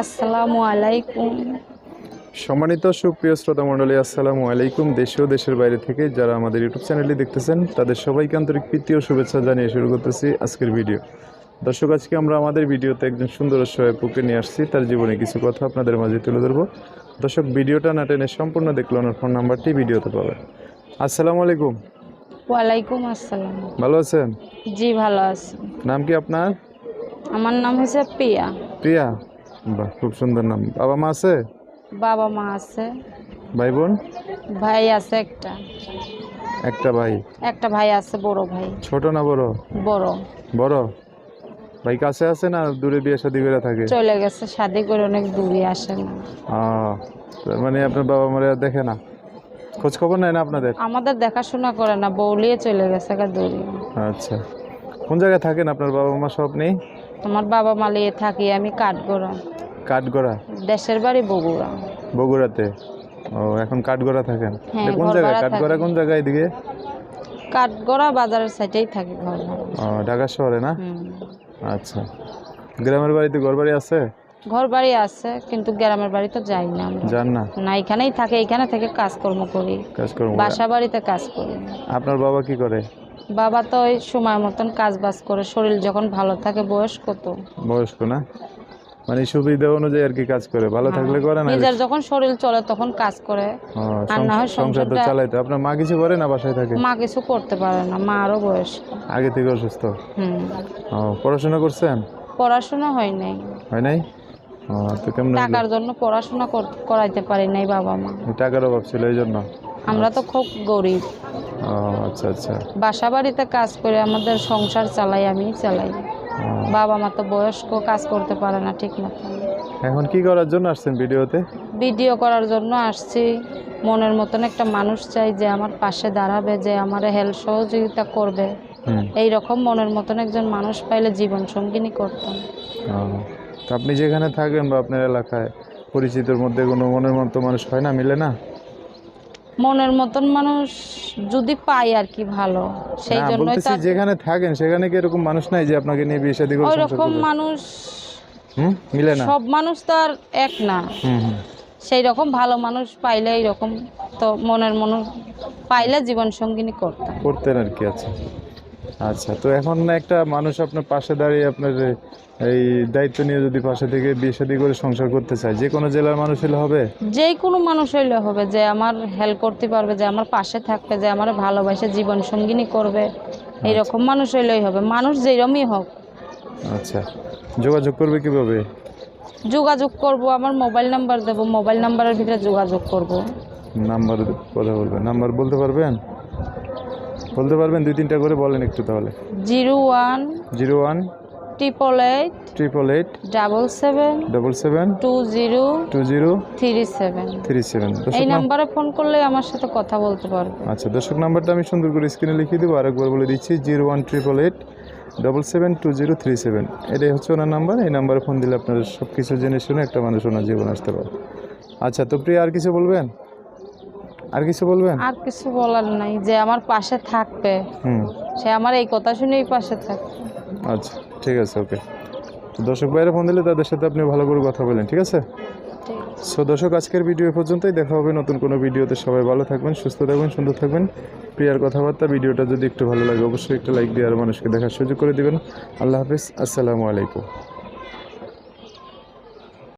আসসালামু আলাইকুম। সম্মানিত সুপ্রিয় শ্রোতা মণ্ডলী আসসালামু আলাইকুম। দেশে ও দেশের বাইরে থেকে যারা আমাদের ইউটিউব চ্যানেলটি দেখতেছেন তাদের সবাইকে আন্তরিক প্রীতি ও শুভেচ্ছা জানিয়ে শুরু করতেছি আজকের ভিডিও। দর্শক আজকে আমরা আমাদের ভিডিওতে একজন সুন্দর সহায়পুকে নিয়ে আসছি। তার জীবনে কিছু কথা আপনাদের মাঝে তুলে ধরবো। দর্শক ভিডিওটা না টেনে সম্পূর্ণ দেখলে ওনার ফোন নাম্বারটি ভিডিওতে পাবেন। আসসালামু আলাইকুম। ওয়ালাইকুম আসসালাম। ভালো আছেন? জি ভালো আছি। নাম কি আপনার? আমার নাম হচ্ছে প্রিয়া। প্রিয়া? বাহ খুব সুন্দর নাম। বাবা মা আছে? বাবা মা আছে। ভাই বোন? ভাই আছে একটা। একটা ভাই? একটা ভাই আছে বড় ভাই। ছোট না বড়? বড়। বড়? ভাই কাছে আছে না দূরে বিয়ে শাদি করে থাকে? চলে গেছে শাদি করে অনেক দূরে আসে না। মানে আপনার বাবা মারা দেখে না? খোঁজ খবর নেয় না আপনাদের? আমাদের দেখাশোনা করে না বউলিয়ে চলে গেছে দূরে। আচ্ছা। কোন জায়গায় থাকেন আপনার বাবা মা সব নেই? আমার বাবা মালিয়ে থাকি আমি কাঠগড়া। কাঠগড়া? দেশের বাড়ি বগুড়া। বগুড়াতে? ও এখন কাঠগড়া থাকেন? হ্যাঁ, কোন জায়গায়? কাঠগড়া কোন জায়গায় এদিকে? কাঠগড়া বাজারের সাইডেই থাকি ঘর ও, ঢাকা শহরে না? আচ্ছা। গ্রামের বাড়িতে ঘর বাড়ি আছে? ঘর বাড়ি আছে কিন্তু গ্রামের বাড়ি তো যাই না আমরা। যান না? না এখানেই থাকে এখানে থেকে কাজকর্ম করি। কাজকর্ম বাসা বাড়িতে কাজ করি। আপনার বাবা কি করে? বাবা তো ওই সময় মতন কাজ বাজ করে শরীর যখন ভালো থাকে বয়স কত বয়স্ক না? মানে সুবিধা অনুযায়ী আর কি কাজ করে ভালো থাকলে করে না? নিজের যখন শরীর চলে তখন কাজ করে। আর না হয় সংসার তো চালাইতে আপনার মা কিছু করে না বাসায় থাকে? মা কিছু করতে পারে না মা আরও বয়স আগে থেকে অসুস্থ? হুম। পড়াশোনা করছেন? পড়াশোনা হয় নাই। হয় নাই? তো কেমন টাকার জন্য পড়াশোনা করাইতে পারি নাই বাবা মা। টাকার অভাব ছিল এই জন্য আমরা তো খুব গরিব। আচ্ছা আচ্ছা। বাসা বাড়িতে কাজ করে আমাদের সংসার চালাই আমি চালাই। বাবা মা তো বয়স্ক কাজ করতে পারে না ঠিক মতো। এখন কি করার জন্য আসছেন ভিডিওতে? ভিডিও করার জন্য আসছি। মনের মতন একটা মানুষ চাই যে আমার পাশে দাঁড়াবে যে আমার হেল্প সহযোগিতা করবে। এই রকম মনের মতন একজন মানুষ পাইলে জীবন সঙ্গিনী করতাম। আপনি যেখানে থাকেন বা আপনার এলাকায় পরিচিতর মধ্যে কোনো মনের মতো মানুষ হয় না মিলে না? মনের মতন মানুষ যদি পাই আর কি ভালো সেই জন্য জন্যই তো যেখানে থাকেন সেখানে কি এরকম মানুষ নাই যে আপনাকে নিয়ে বিয়ে শাদী করবে ওই সংসার রকম করবে? মানুষ হুম? মিলে না? সব মানুষ তো আর এক না। সেই রকম ভালো মানুষ পাইলে এইরকম তো মনের মানুষ পাইলে জীবন সঙ্গিনী করতাম। করতেন আর কি আচ্ছা। আচ্ছা তো এখন একটা মানুষ আপনার পাশে দাঁড়িয়ে আপনার এই দায়িত্ব নিয়ে যদি পাশে থেকে বিয়ে শাদী করে সংসার করতে চায় যে কোনো জেলার মানুষ হলে হবে? যে কোনো মানুষ হইলে হবে যে আমার হেল্প করতে পারবে যে আমার পাশে থাকবে যে আমার ভালোবাসে জীবন সঙ্গিনী করবে এইরকম মানুষ হইলেই হবে মানুষ যেরমই হোক। আচ্ছা যোগাযোগ করবে কীভাবে? যোগাযোগ করব আমার মোবাইল নাম্বার দেব মোবাইল নাম্বারের ভিতরে যোগাযোগ করব। নাম্বার কথা বলবেন নাম্বার বলতে পারবেন? বলতে পারবেন দুই তিনটা করে বলেন একটু তাহলে। Zero one zero one triple eight triple eight double seven double seven two zero two zero three seven. Three seven. এই নাম্বারে ফোন করলে আমার সাথে কথা বলতে পারবে। আচ্ছা দর্শক নাম্বারটা আমি সুন্দর করে স্ক্রিনে লিখিয়ে দেবো আরেকবার বলে দিচ্ছি zero one triple eight double seven two zero three seven. এটাই হচ্ছে ওনার নাম্বার এই নাম্বারে ফোন দিলে আপনারা সব কিছু জেনে শুনে একটা মানুষ ওনার জীবন আসতে পারে আচ্ছা তো প্রিয় আর কিছু বলবেন? আর কিছু বলবেন? আর কিছু বলার নাই যে আমার পাশে থাকবে। হুম। সে আমার এই কথা শুনেই পাশে থাকবে আচ্ছা ঠিক আছে ওকে। দর্শক বাইরে ফোন দিলে তাদের সাথে আপনি ভালো করে কথা বলেন ঠিক আছে? সো দর্শক আজকের ভিডিও পর্যন্তই। দেখা হবে নতুন কোনো ভিডিওতে। সবাই ভালো থাকবেন সুস্থ থাকবেন সুন্দর থাকবেন। প্রিয়ার কথাবার্তা ভিডিওটা যদি একটু ভালো লাগে অবশ্যই একটা লাইক দিয়ে আর মানুষকে দেখার সুযোগ করে দিবেন। আল্লাহ হাফিজ আসসালামু আলাইকুম।